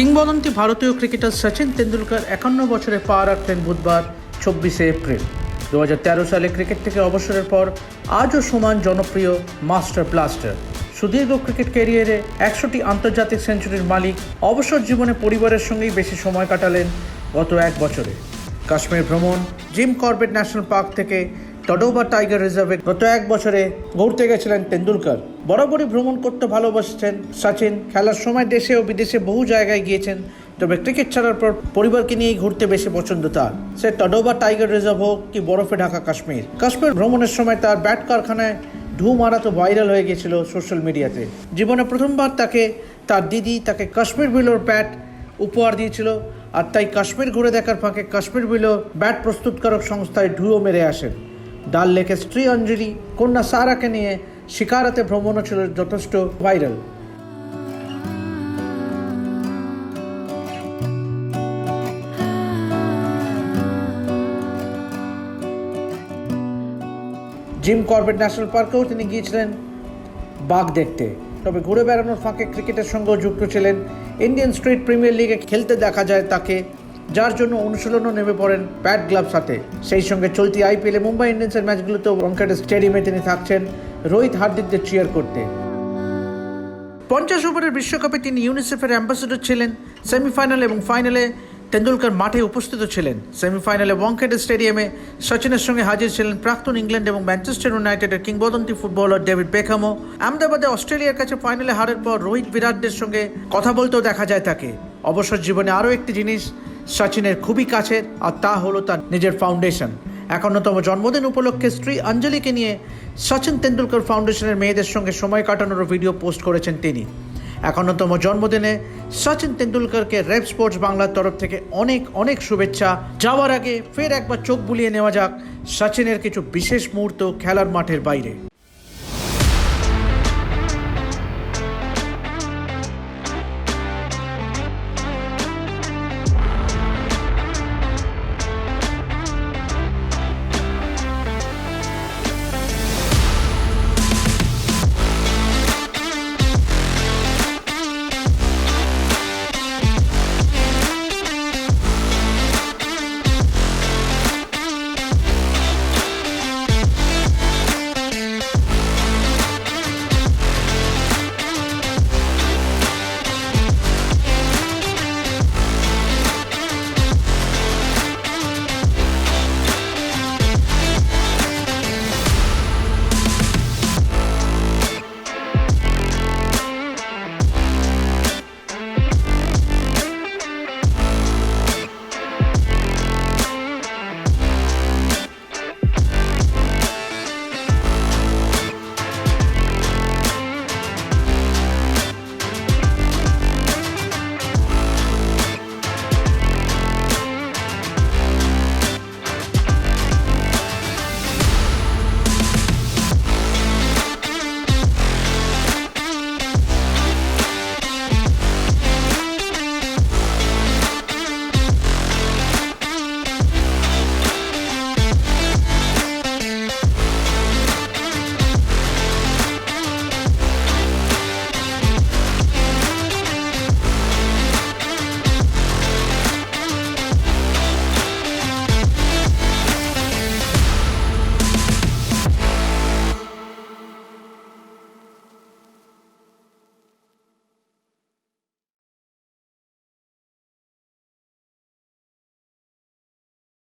কিংবদন্তি ভারতীয় ক্রিকেটার সচিন তেন্ডুলকর একান্ন বছরে পা রাখলেন বুধবার চব্বিশে এপ্রিল। দু হাজার তেরো সালে ক্রিকেট থেকে অবসরের পর আজও সমান জনপ্রিয় মাস্টার ব্লাস্টার। সুদীর্ঘ ক্রিকেট ক্যারিয়ারে একশোটি আন্তর্জাতিক সেঞ্চুরির মালিক অবসর জীবনে পরিবারের সঙ্গেই বেশি সময় কাটালেন গত এক বছরে। কাশ্মীর ভ্রমণ জিম কর্বেট ন্যাশনাল পার্ক থেকে টডোবা টাইগার রিজার্ভে গত এক বছরে ঘুরতে গেছিলেন তেন্ডুলকর বরাবরই ভ্রমণ করতে ভালোবাসছেন সচিন। খেলার সময় দেশে ও বিদেশে বহু জায়গায় গিয়েছেন। তবে ক্রিকেট ছাড়ার পর পরিবারকে নিয়েই ঘুরতে বেশি পছন্দ তার। সে টডোবা টাইগার রিজার্ভ হোক কি বরফে ঢাকা কাশ্মীর। কাশ্মীর ভ্রমণের সময় তার ব্যাট কারখানায় ঢু মারা তো ভাইরাল হয়ে গিয়েছিল সোশ্যাল মিডিয়াতে। জীবনে প্রথমবার তাকে, তার দিদি তাকে কাশ্মীর বিলোর ব্যাট উপহার দিয়েছিল। আর তাই কাশ্মীর ঘুরে দেখার ফাঁকে কাশ্মীর বিলো ব্যাট প্রস্তুতকারক সংস্থায় ঢুয়ো মেরে আসেন। ডাল লেকের স্ত্রী অঞ্জলি, কন্যা সারাকে নিয়ে শিকারাতে ভ্রমণও ছিল যথেষ্ট ভাইরাল। জিম কর্বেট ন্যাশনাল পার্কেও তিনি গিয়েছিলেন বাঘ দেখতে। তবে ঘুরে বেড়ানোর ফাঁকে ক্রিকেটের সঙ্গেও যুক্ত ছিলেন। ইন্ডিয়ান স্ট্রিট প্রিমিয়ার লিগে খেলতে দেখা যায় তাকে যার জন্য অনুশীলনও নেমে পড়েন ব্যাট গ্লাভ সাথে। সেই সঙ্গে চলতি আইপিএলে মুম্বাই ইন্ডিয়ান্সের ম্যাচগুলোতেও ওয়াংখেড়ে স্টেডিয়ামে তিনি থাকছেন রোহিত হার্দিকদের চিয়ার করতে। পঞ্চাশ ওভারের বিশ্বকাপে তিনি ইউনিসেফের অ্যাম্বাসেডর ছিলেন সেমিফাইনাল এবং ফাইনালে তেন্ডুলকর মাঠে উপস্থিত ছিলেন। সেমিফাইনালে ওয়াংখেডে স্টেডিয়ামে সচিনের সঙ্গে হাজির ছিলেন প্রাক্তন ইংল্যান্ড এবং ম্যানচেস্টার ইউনাইটেডের কিংবদন্তি ফুটবলার ডেভিড বেকহামও আহমেদাবাদে অস্ট্রেলিয়ার কাছে ফাইনালে হারের পর রোহিত বিরাটদের সঙ্গে কথা বলতেও দেখা যায় তাকে। অবসর জীবনে আরও একটি জিনিস সচিনের খুবই কাছের, আর তা হলো তার নিজের ফাউন্ডেশন একান্নতম জন্মদিন উপলক্ষে স্ত্রী অঞ্জলিকে নিয়ে সচিন তেন্ডুলকর ফাউন্ডেশনের মেয়েদের সঙ্গে সময় কাটানোর ভিডিও পোস্ট করেছেন তিনি। একান্নতম জন্মদিনে সচিন তেন্ডুলকরকে রেপ স্পোর্টস বাংলার তরফ থেকে অনেক অনেক শুভেচ্ছা। যাওয়ার আগে ফের একবার চোখ বুলিয়ে নেওয়া যাক সচিনের কিছু বিশেষ মুহূর্ত খেলার মাঠের বাইরে।